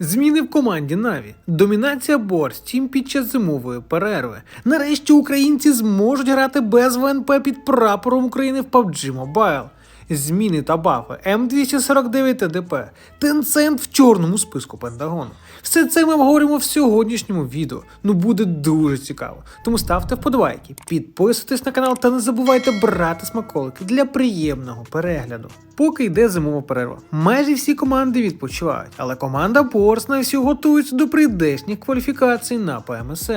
Зміни в команді Наві, домінація борстім під час зимової перерви. Нарешті українці зможуть грати без ВНП під прапором України в PUBG Mobile. Зміни та бафи М249 ТДП, Tencent в чорному списку Пентагону. Все це ми обговоримо в сьогоднішньому відео. Ну буде дуже цікаво. Тому ставте вподобайки, підписуйтесь на канал та не забувайте брати смаколики для приємного перегляду. Поки йде зимова перерва, майже всі команди відпочивають, але команда Борс на готується до прийдешніх кваліфікацій на ПМСЛ.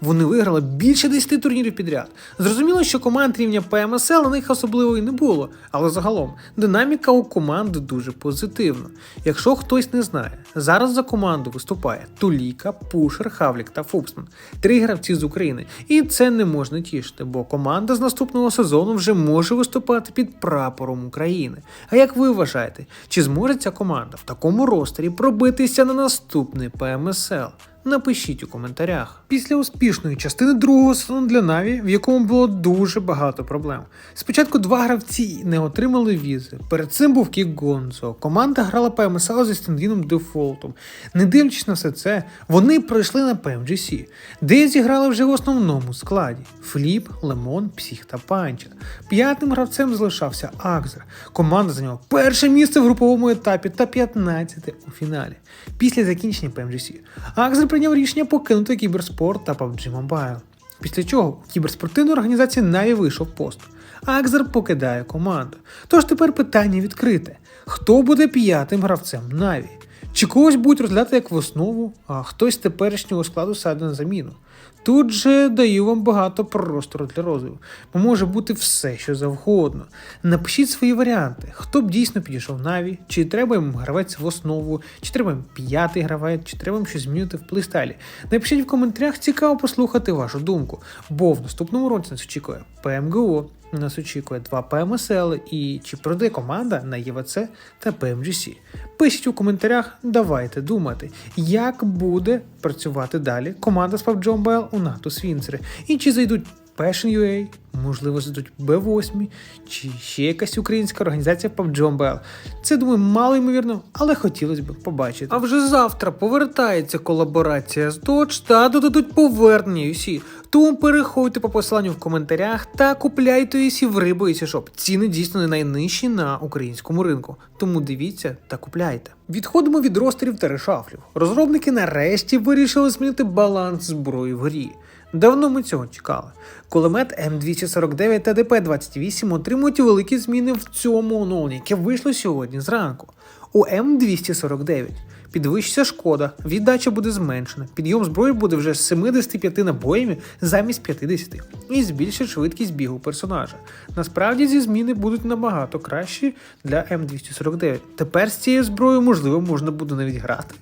Вони виграли більше 10 турнірів підряд. Зрозуміло, що команд рівня ПМСЛ на них особливо і не було, але загалом динаміка у команди дуже позитивна. Якщо хтось не знає, зараз за команду виступає Туліка, Пушер, Хавлік та Фупсман. Три гравці з України. І це не можна тішити, бо команда з наступного сезону вже може виступати під прапором України. А як ви вважаєте, чи зможе ця команда в такому ростері пробитися на наступний ПМСЛ? Напишіть у коментарях. Після успішної частини другого сезону для Наві, в якому було дуже багато проблем. Спочатку два гравці не отримали візи. Перед цим був Кік Гонзо. Команда грала ПМСЛ зі Стендіном дефолтом. Не дивлячись на все це, вони пройшли на PMGC, де зіграли вже в основному складі: Фліп, Лемон, Псіх та Панчер. П'ятим гравцем залишався Акзер. Команда зайняла перше місце в груповому етапі та 15 у фіналі. Після закінчення PMGC Акзер прийняв рішення покинути кіберспорт та PUBG Mobile. Після чого у кіберспортивної організації Наві вийшов пост. Акзер покидає команду. Тож тепер питання відкрите: хто буде п'ятим гравцем Наві? Чи когось будуть розглядати як в основу, а хтось з теперішнього складу сяде на заміну? Тут же даю вам багато простору для розвитку, бо може бути все, що завгодно. Напишіть свої варіанти, хто б дійсно підійшов Наві, чи треба їм гравець в основу, чи треба їм п'ятий гравець, чи треба щось змінити в плейстайлі. Напишіть в коментарях, цікаво послухати вашу думку, бо в наступному році нас очікує ПМГО, нас очікує два ПМСЛ і чи пройде команда на ЄВЦ та ПМГС. Пишіть у коментарях, давайте думати, як буде працювати далі команда з PUBG Mobile у НАТО Свінцери. І чи зайдуть Passion UA, можливо, зайдуть B8, чи ще якась українська організація PUBG Mobile. Це думаю, мало ймовірно, але хотілося б побачити. А вже завтра повертається колаборація з Dodge та додадуть повернення UC. Тому переходьте по посиланню в коментарях та купляйте в Рибо і Шоп. Ціни дійсно не найнижчі на українському ринку. Тому дивіться та купляйте. Відходимо від ростерів та решафлів. Розробники нарешті вирішили змінити баланс зброї в грі. Давно ми цього чекали. Кулемет М249 та ДП-28 отримують великі зміни в цьому оновленні, яке вийшло сьогодні зранку. У М249 підвищиться шкода, віддача буде зменшена, підйом зброї буде вже з 75 набоями замість 50 і збільшить швидкість бігу персонажа. Насправді ці зміни будуть набагато кращі для М249. Тепер з цією зброєю можливо можна буде навіть грати.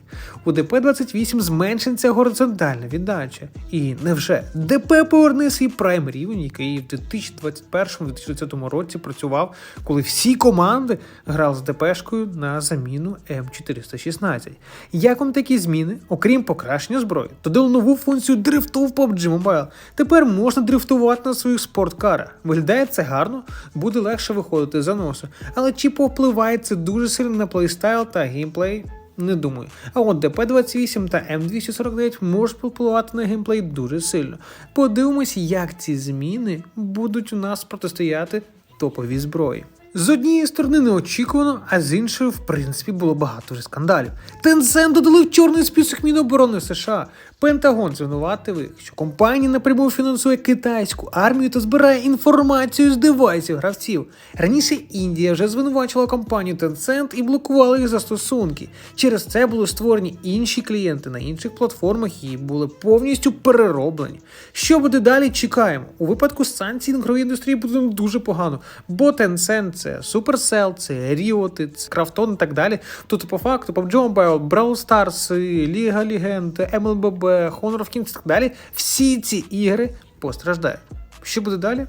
У ДП-28 зменшиться горизонтальна віддача. І невже ДП поверне свій прайм рівень, який в 2021-2020 році працював, коли всі команди грали з ДПшкою на заміну М416. Як вам такі зміни, окрім покращення зброї, додали нову функцію дрифту в PUBG Mobile. Тепер можна дрифтувати на своїх спорткарах. Виглядає це гарно, буде легше виходити за носу. Але чи повпливає це дуже сильно на плейстайл та геймплей? Не думаю. А от ДП-28 та М249 можуть повпливати на геймплей дуже сильно. Подивимось, як ці зміни будуть у нас протистояти топовій зброї. З однієї сторони неочікувано, а з іншої, в принципі, було багато вже скандалів. Tencent додали в чорний список Міноборони США. Пентагон звинуватив, що компанія напряму фінансує китайську армію та збирає інформацію з девайсів гравців. Раніше Індія вже звинувачила компанію Tencent і блокувала їх застосунки. Через це були створені інші клієнти на інших платформах і були повністю перероблені. Що буде далі? Чекаємо. У випадку санкцій на індустрії буде дуже погано, бо Tencent це Supercell, це Riot, це Krafton і так далі. Тут по факту PUBG Mobile, Brawl Stars, Ліга Легенд, MLBB, Honor of Kings і так далі. Всі ці ігри постраждають. Що буде далі?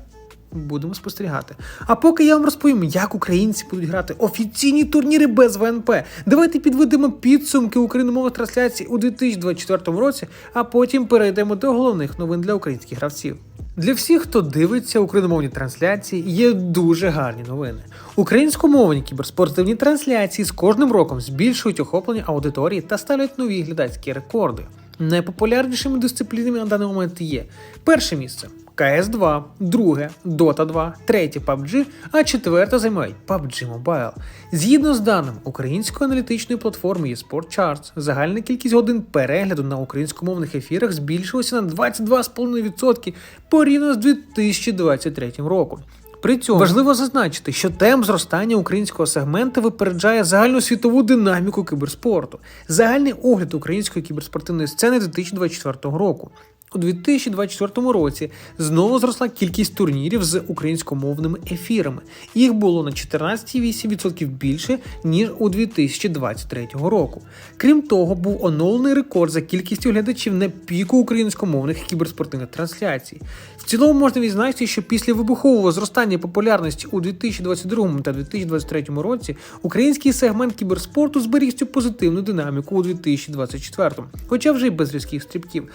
Будемо спостерігати. А поки я вам розповім, як українці будуть грати офіційні турніри без ВНП. Давайте підведемо підсумки україномовних трансляцій у 2024 році, а потім перейдемо до головних новин для українських гравців. Для всіх, хто дивиться україномовні трансляції, є дуже гарні новини. Українськомовні кіберспортивні трансляції з кожним роком збільшують охоплення аудиторії та ставлять нові глядацькі рекорди. Найпопулярнішими дисциплінами на даний момент є перше місце КС 2, друге Dota 2, третє PUBG, а четверте займають PUBG Mobile. Згідно з даними української аналітичної платформи eSport Charts, загальна кількість годин перегляду на українськомовних ефірах збільшилася на 22,5% порівняно з 2023 роком. При цьому важливо зазначити, що темп зростання українського сегменту випереджає загальну світову динаміку кіберспорту. Загальний огляд української кіберспортивної сцени 2024 року. У 2024 році знову зросла кількість турнірів з українськомовними ефірами. Їх було на 14,8% більше, ніж у 2023 року. Крім того, був оновлений рекорд за кількістю глядачів на піку українськомовних кіберспортивних трансляцій. В цілому можна відзначити, що після вибухового зростання популярності у 2022 та 2023 році український сегмент кіберспорту зберіг цю позитивну динаміку у 2024, хоча вже й без різких стрибків.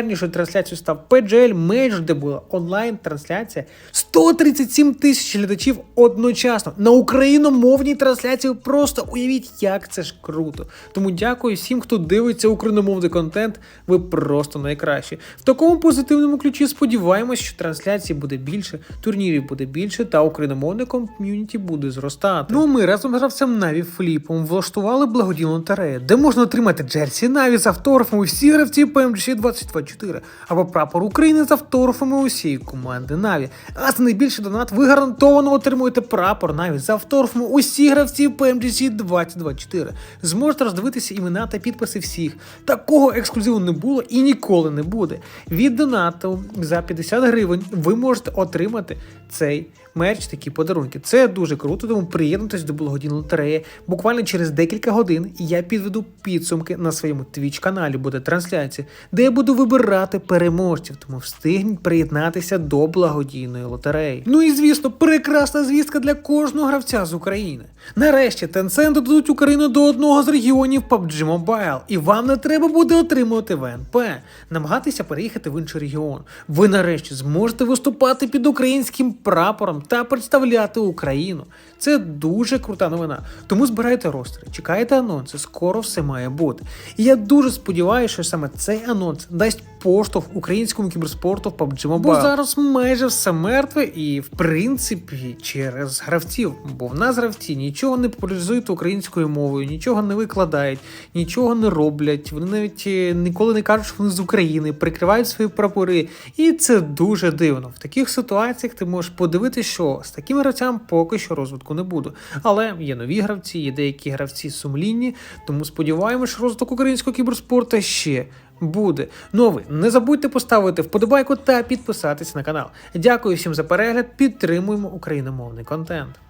Найпопулярнішою трансляцією став PGL Major, де була онлайн-трансляція 137 тисяч глядачів одночасно на україномовній трансляції. Просто уявіть, як це ж круто. Тому дякую всім, хто дивиться україномовний контент. Ви просто найкращі. В такому позитивному ключі сподіваємось, що трансляцій буде більше, турнірів буде більше, та україномовне ком'юніті буде зростати. Ну, ми разом з гравцем Наві Фліпом влаштували благодійну лотерею, де можна отримати джерсі Наві з автографами усіх гравців PMG 2024 або прапор України з автографами усієї команди Наві. А за найбільший донат ви гарантовано отримуєте прапор Наві з автографами усіх гравців PMGC 2024. Зможете роздивитися імена та підписи всіх. Такого ексклюзиву не було і ніколи не буде. Від донату за 50 гривень ви можете отримати цей мерч, такі подарунки. Це дуже круто, тому приєднуйтесь до благодійної лотереї. Буквально через декілька годин я підведу підсумки на своєму twitch каналі буде трансляція, де я буду вибирати переможців, тому встигніть приєднатися до благодійної лотереї. Ну і звісно, прекрасна звістка для кожного гравця з України. Нарешті Tencent додадуть Україну до одного з регіонів PUBG Mobile, і вам не треба буде отримувати ВНП, намагатися переїхати в інший регіон. Ви нарешті зможете виступати під українським прапором та представляти Україну. Це дуже крута новина. Тому збирайте ростери, чекайте анонси, скоро все має бути. І я дуже сподіваюся, що саме цей анонс дасть поштовх українському кіберспорту в PUBG Mobile. Бо зараз майже все мертве і, в принципі, через гравців. Бо в нас гравці нічого не популяризують українською мовою, нічого не викладають, нічого не роблять. Вони навіть е, ніколи не кажуть, що вони з України, прикривають свої прапори. І це дуже дивно. В таких ситуаціях ти можеш подивитися, що з таким гравцями поки що розвитку не буде. Але є нові гравці, є деякі гравці сумлінні, тому сподіваємося, що розвиток українського кіберспорту ще. Буде. Ну а ви не забудьте поставити вподобайку та підписатись на канал. Дякую всім за перегляд. Підтримуємо україномовний контент.